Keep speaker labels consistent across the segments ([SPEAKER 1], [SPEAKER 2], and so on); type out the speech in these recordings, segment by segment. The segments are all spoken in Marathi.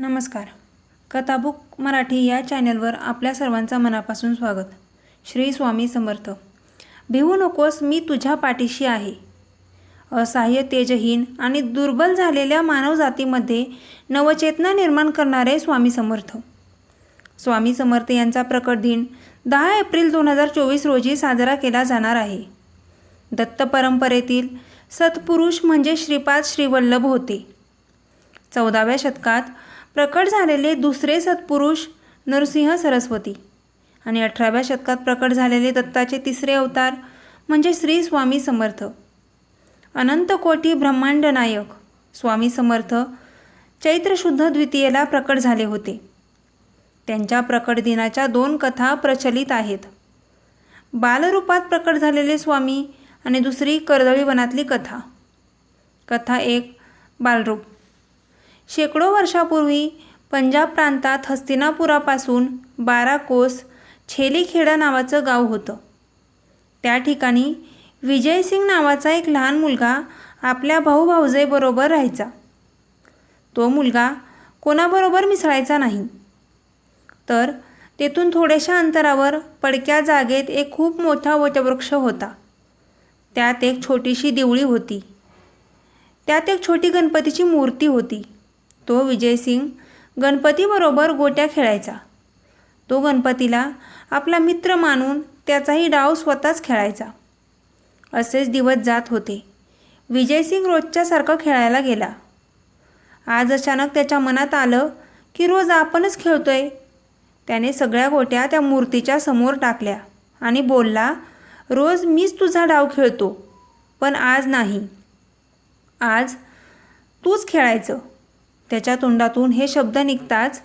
[SPEAKER 1] नमस्कार. कथाबुक मराठी या चॅनलवर आपल्या सर्वांचा मनापासून स्वागत. श्री स्वामी समर्थ. भिवू नकोस मी तुझ्या पाठीशी आहे. असहाय्य तेजहीन आणि दुर्बल झालेल्या मानवजातीमध्ये नवचेतना निर्माण करणारे स्वामी समर्थ. स्वामी समर्थ यांचा प्रकट दिन दहा एप्रिल दोन हजार चोवीस रोजी साजरा केला जाणार आहे. दत्त परंपरेतील सत्पुरुष म्हणजे श्रीपाद श्रीवल्लभ होते. चौदाव्या शतकात प्रकट झालेले दुसरे सत्पुरुष नरसिंह सरस्वती. आणि अठराव्या शतकात प्रकट झालेले दत्ताचे तिसरे अवतार म्हणजे श्री स्वामी समर्थ. अनंतकोटी ब्रह्मांड नायक स्वामी समर्थ चैत्रशुद्ध द्वितीयेला प्रकट झाले होते. त्यांच्या प्रकट दिनाच्या दोन कथा प्रचलित आहेत. बालरूपात प्रकट झालेले स्वामी आणि दुसरी कर्दळीवनातली कथा. कथा एक बालरूप. शेकडो वर्षापूर्वी पंजाब प्रांतात हस्तिनापुरापासून बारा कोस छेलीखेडा नावाचं गाव होतं. त्या ठिकाणी विजयसिंग नावाचा एक लहान मुलगा आपल्या भाऊ भाऊजेबरोबर राहायचा. तो मुलगा कोणाबरोबर मिसळायचा नाही. तर तेथून थोड्याशा अंतरावर पडक्या जागेत एक खूप मोठा वटवृक्ष होता. त्यात एक छोटीशी देवळी होती. त्यात एक छोटी गणपतीची मूर्ती होती. तो विजयसिंग गणपतीबरोबर गोट्या खेळायचा. तो गणपतीला आपला मित्र मानून त्याचाही डाव स्वतःच खेळायचा. असेच दिवस जात होते. विजयसिंग रोजच्यासारखं खेळायला गेला. आज अचानक त्याच्या मनात आलं की रोज आपणच खेळतोय. त्याने सगळ्या गोट्या त्या मूर्तीच्या समोर टाकल्या आणि बोलला रोज मीच तुझा डाव खेळतो पण आज नाही. आज तूच खेळायचं. त्याच्या तोंडातून हे शब्द निघताच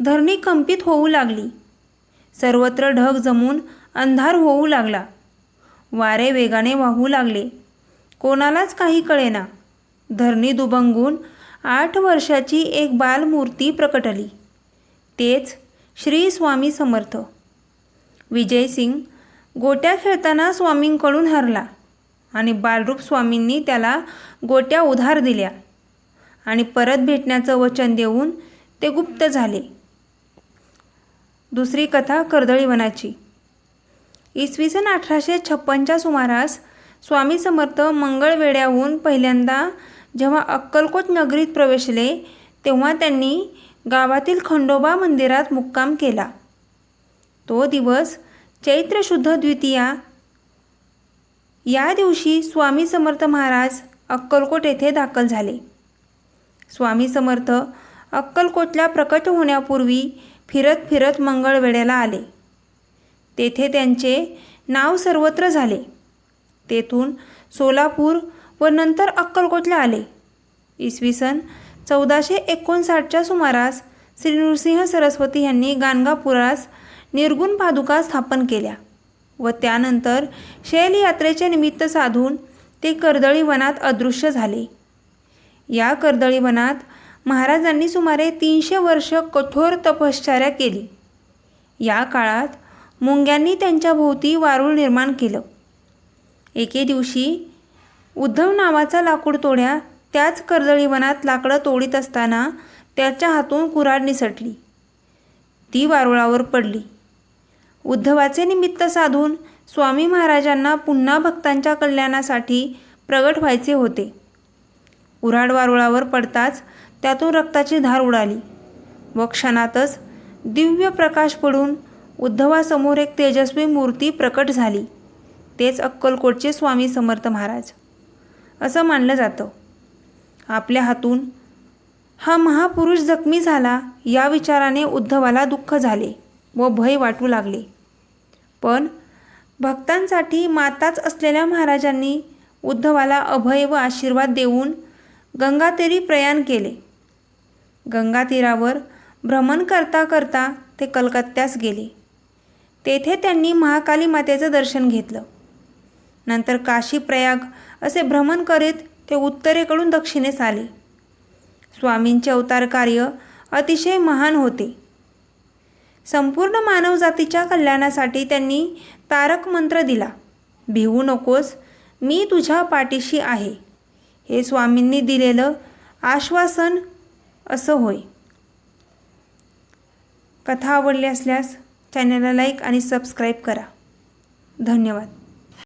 [SPEAKER 1] धरणी कंपित होऊ लागली. सर्वत्र ढग जमून अंधार होऊ लागला. वारे वेगाने वाहू लागले. कोणालाच काही कळेना. धरणी दुबंगून आठ वर्षाची एक बालमूर्ती प्रकटली. तेच श्री स्वामी समर्थ. विजयसिंग गोट्या खेळताना स्वामींकडून हरला आणि बालरूप स्वामींनी त्याला गोट्या उधार दिल्या. आणि परत भेटण्याचं वचन देऊन ते गुप्त झाले. दुसरी कथा कर्दळीवनाची. इसवी सन अठराशे छप्पनच्या सुमारास स्वामी समर्थ मंगळवेड्याहून पहिल्यांदा जेव्हा अक्कलकोट नगरीत प्रवेशले तेव्हा त्यांनी गावातील खंडोबा मंदिरात मुक्काम केला. तो दिवस चैत्र शुद्ध द्वितीया. या दिवशी स्वामी समर्थ महाराज अक्कलकोट येथे दाखल झाले. स्वामी समर्थ अक्कलकोटला प्रकट होण्यापूर्वी फिरत फिरत मंगळवेड्याला आले. तेथे त्यांचे नाव सर्वत्र झाले. तेथून सोलापूर व नंतर अक्कलकोटला आले. इसवी सन चौदाशे एकोणसाठच्या सुमारास श्री नृसिंह सरस्वती यांनी गाणगापुरास निर्गुण पादुका स्थापन केल्या व त्यानंतर शैलयात्रेचे निमित्त साधून ते कर्दळी वनात अदृश्य झाले. या कर्दळी वनात महाराजांनी सुमारे तीनशे वर्ष कठोर तपश्चर्या केली. या काळात मुंग्यांनी त्यांच्या भोवती वारूळ निर्माण केलं. एके दिवशी उद्धव नावाचा लाकूड तोड्या त्याच कर्दळी वनात लाकडं तोडीत असताना त्याच्या हातून कुऱ्हाड निसटली. ती वारुळावर पडली. उद्धवाचे निमित्त साधून स्वामी महाराजांना पुन्हा भक्तांच्या कल्याणासाठी प्रगट व्हायचे होते. कुऱ्हाड वारुळावर पडताच त्यातून रक्ताची धार उडाली. व क्षणातच दिव्य प्रकाश पडून उद्धवासमोर एक तेजस्वी मूर्ती प्रकट झाली. तेच अक्कलकोटचे स्वामी समर्थ महाराज. असं मानलं जातं. आपल्या हातून हा महापुरुष जखमी झाला या विचाराने उद्धवाला दुःख झाले व भय वाटू लागले. पण भक्तांसाठी माताच असलेल्या महाराजांनी उद्धवाला अभय व आशीर्वाद देऊन गंगातीरी प्रयाण केले. गंगातीरावर भ्रमण करता करता ते कलकत्त्यास गेले. तेथे त्यांनी महाकाली मातेचं दर्शन घेतलं. नंतर काशी प्रयाग असे भ्रमण करीत ते उत्तरेकडून दक्षिणेस आले. स्वामींचे अवतार कार्य अतिशय महान होते. संपूर्ण मानवजातीच्या कल्याणासाठी त्यांनी तारक मंत्र दिला. भिवू नकोस मी तुझ्या पाठीशी आहे. हे स्वामींनी दिलेलं आश्वासन असं होय. कथा आवडली असल्यास चॅनलला लाईक आणि सबस्क्राईब करा. धन्यवाद.